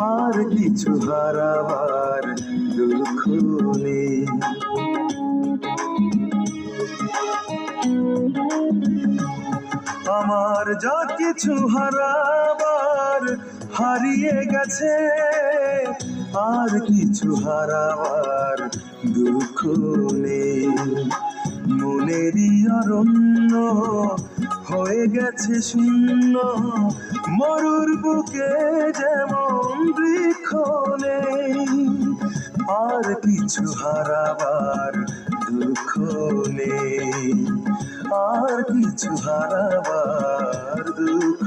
আর কিছু হারাবার দুঃখ নেই। আমার যা কিছু হারাবার হারিয়ে গেছে, আর কিছু হারাবার দুঃখ নেই। মনেরই অরণ্য হয়ে গেছে শূন্য। মরুর বুকে যেমন বৃক্ষ নেই, আর কিছু হারাবার দুঃখ নেই। আর কিছু হারাবার দুঃখ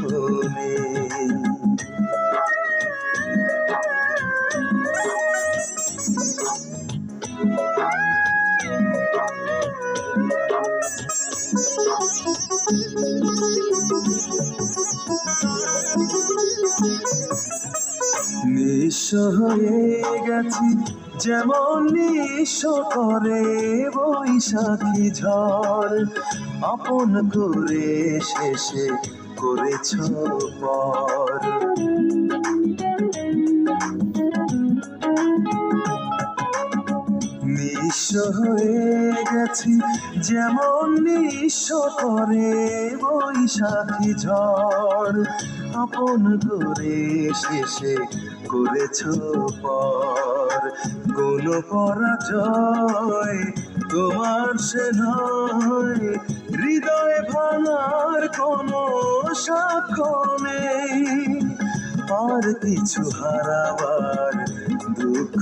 নিঃস্ব হয়ে গেছি যেমন নিঃস্ব করে বৈশাখী ঝড়। আপন করে শেষে করেছ পর। নিঃস্ব হয়ে গেছি, যেমন নিঃস্ব করে বৈশাখী ঝড়। আপন করে শেষে করেছ পর। কোন পরাজয় তোমার সে নয়। হৃদয় ভাঙার কোনো সাক্ষ্য নেই। আর কিছু হারাবার দুঃখ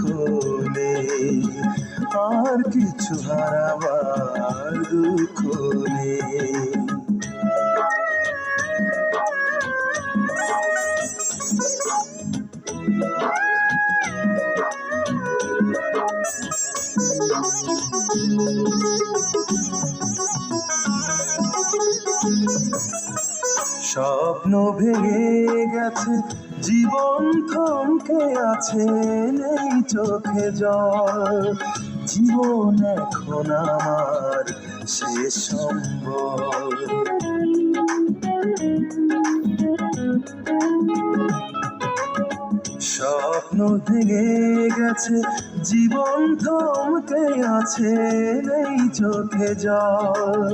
আর কিছু হারাবার দুঃখ স্বপ্ন ভেঙে গেছে জীবন থমকে আছে নেই চোখে জল। জীবন এখন আমার শেষ সম্ভব স্বপ্ন ভেঙে গেছে জীবন থমকে আছে নেই চোখে জল।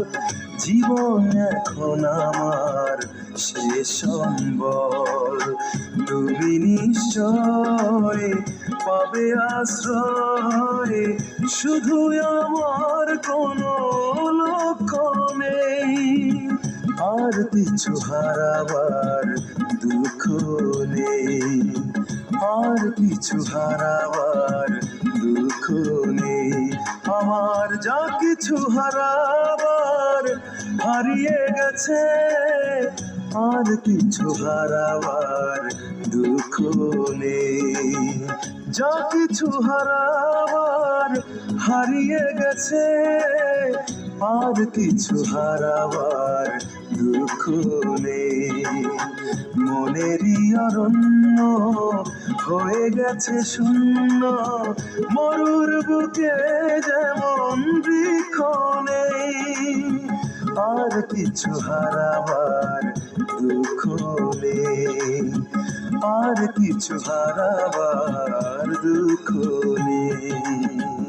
জীবন এখন আমার শেষ সম্বল তুমি নিশ্চয় পাবে আশ্রয় শুধু আমার কোনো লক্ষ্য নেই। আর কিছু হারাবার দুঃখ নেই। আর কিছু হারাবার দুঃখ নেই। আমার যা কিছু হারাবার হারিয়ে গেছে। আর কিছু হারাবার দুঃখ নেই। যা কিছু হারাবার হারিয়ে গেছে। আর কিছু হারাবার দুঃখ নেই। মনেরই অরণ্য হয়ে গেছে শূন্য। মরুর বুকে যেমন বৃক্ষ নেই। আর কিছু হারাবার দুঃখ নেই। আর কিছু হারাবার দুঃখ নেই।